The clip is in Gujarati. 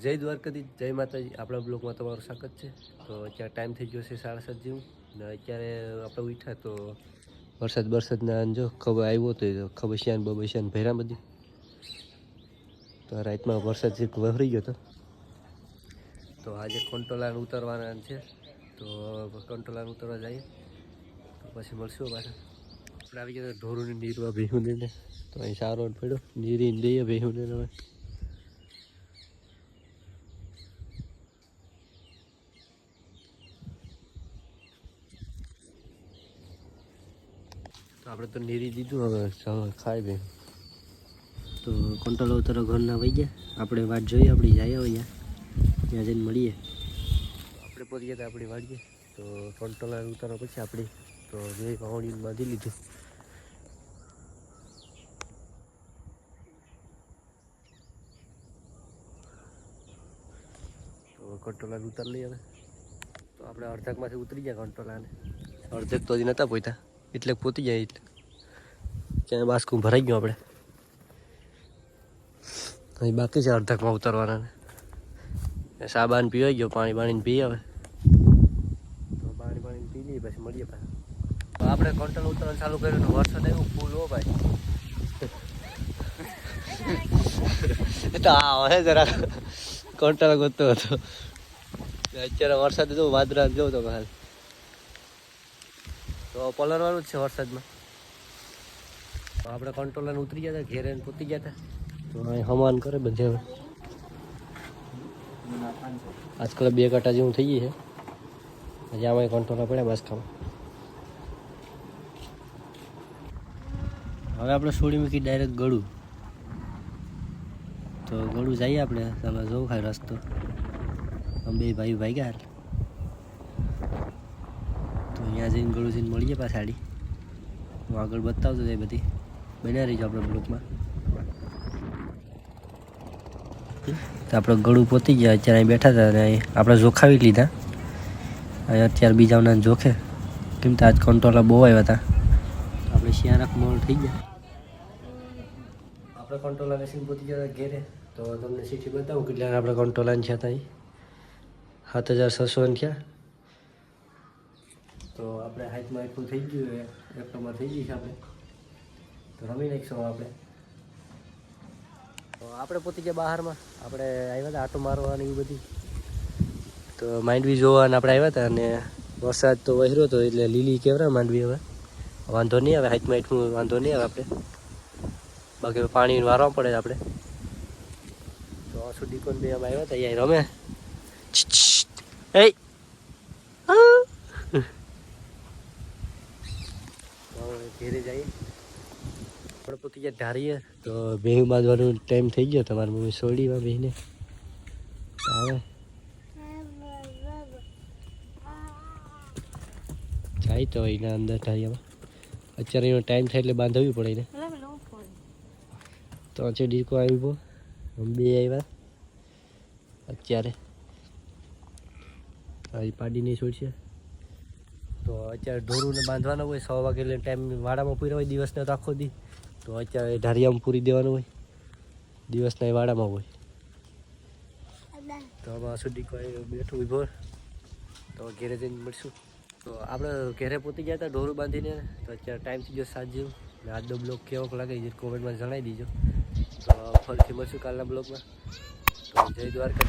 જય દ્વારકાધી જય માતાજી. આપણા બ્લોગમાં તમારું સ્વાગત છે. તો અત્યારે ટાઈમ થઈ ગયો છે સાડા સાત જેવું. ને અત્યારે આપણે ઉઠ્યા તો વરસાદ વરસાદના જો ખબર આવ્યો તો ખબશિયાન બબશિયાન ભેરા બધી. તો રાતમાં વરસાદ જે વહરી ગયો હતો તો આજે કંટોલાન ઉતરવાના છે. તો કંટોલાન ઉતરવા જઈએ. તો પછી મળશું પાછા. આપણે આવી ગયા ઢોરોની નીરવા ભેહું ને. તો અહીં સારો પડ્યો. નીરી દઈએ ભેહું ને હવે. તો આપણે તો નીરી દીધું હવે ચાલો ખાઈ બે તો કંટાળો ઉતરો ઘરના વહી ગયા. આપણે વાટ જોઈએ આપણી જાય અહીંયા ત્યાં. જઈને મળીએ. આપણે પહોંચી ગયા આપણી વાડીએ. તો કંટ્રોલ ઉતારો પછી આપણી તો જે વાવણી બાંધી લીધું. તો કંટ્રોલર ઉતાર લઈએ હવે. તો આપણે અડધાકમાંથી ઉતરી ગયા કંટ્રોલાને અડધેક તો હજી નહોતા પહોંચ્યા એટલે પોતી જાય એટલે. ક્યાંય બાસ્કું ભરાઈ ગયું આપણે. અહીં બાકી છે અડધકમાં ઉતરવાના સાબાન પીવાઈ ગયો, પાણી પાણીને પી આવે પાણી પાણીને પી લઈએ, પછી મળીએ પાછા. આપણે કંટ્રોલ ઉતરવાનું ચાલુ કર્યું વરસાદ આવ્યો, ફૂલ હો ભાઈ. તો આ હવે જરા. કંટ્રોલ ગોતતો હતો. અત્યારે વરસાદ જો વાદળા જો તો હાલ તો પલરવાનું જ છે વરસાદમાં. તો આપણે કંટ્રોલર ઉતરી ગયા હતા, ઘેરે પૂતી ગયા હતા. તો અહીં હમાન કરે બધે હવે. આજકાલ બે કાંટા જેવું થઈ ગયું છે. હજી આમાં કંટ્રોલર પડ્યા બસ કામ હવે આપણે છોડી મૂકી ડાયરેક્ટ ગળું. તો ગળું જઈએ આપણે, ચાલો જોવું ખાય રસ્તો. અમે બે ભાઈ ભાઈ ગયા તો અહીંયા જઈને ગળુસીને મળીએ પાછા સાડી હું આગળ બતાવતો તે બધી. બન્યા રહીશું આપણે બ્લોકમાં. તો આપણે ગળું પોતી ગયા, અત્યારે અહીં બેઠા હતા અને આપણે જોખાવી લીધા. અહીં અત્યારે બીજાઓના જોખે. કેમ કે આજ કંટ્રોલા બહુ આવ્યા હતા. આપણે શિયાળાક મોલ થઈ ગયા. આપણે કંટ્રોલા બેસીને પોતી ગયા હતા ઘેરે. તો તમને સીટી બતાવું કેટલા આપણે કંટ્રોલર છે ત્યાં સાત હજાર છસો થયા. તો આપણે હાથમાં એટલું થઈ ગયું લેપટોપમાં થઈ ગઈ છે આપણે. તો રમી નાખીશું આપણે. તો આપણે પોતી ગયા બહારમાં. આપણે આવ્યા હતા આટો મારવાની એ બધી. તો માંડવી જોવાને આપણે આવ્યા હતા અને વરસાદ તો વહેરો હતો એટલે લીલી કેવરા માંડવી હવે. વાંધો નહીં આવે, હાથમાં એટલું વાંધો નહીં આવે આપણે. બાકી પાણી વારવા પડે આપણે. તો સુધી ડીકોન બે અમે આવ્યા હતા, અહીંયા રમે. એ ઘેરે જઈએ. આપણે પોતી ગયા ધારીએ તો બેહું બાંધવાનો ટાઈમ થઈ ગયો. તમારી મમ્મી સોડીમાં બેહીને. આવે. જાય તો એના અંદર ધારિયામાં. અત્યારે એનો ટાઈમ થાય એટલે બાંધવી પડે એને. તો આજે ડીકો આવી ગયો. અમે બે આવ્યા. અત્યારે. પાડીને છોડશે તો અત્યારે ઢોરુંને બાંધવાનું હોય સો વાગે એટલે ટાઈમ વાડામાં પૂરા હોય, દિવસને તો આખો દી. તો અત્યારે ઢારિયામાં પૂરી દેવાનું હોય, દિવસના એ વાડામાં હોય. તો આમાં સુધી કોઈ બેઠું ઊભો તો ઘેરે જઈને મળશું. તો આપણે ઘેરે પોતી ગયા હતા ઢોરું બાંધીને. તો અત્યારે ટાઈમ થઈ ગયો સાત જેવું. ને આજનો બ્લોગ કેવો લાગે એ કોમેન્ટમાં જણાવી દીજો. તો ફરીથી મળશું કાલના બ્લોગમાં. તો જય દ્વારકા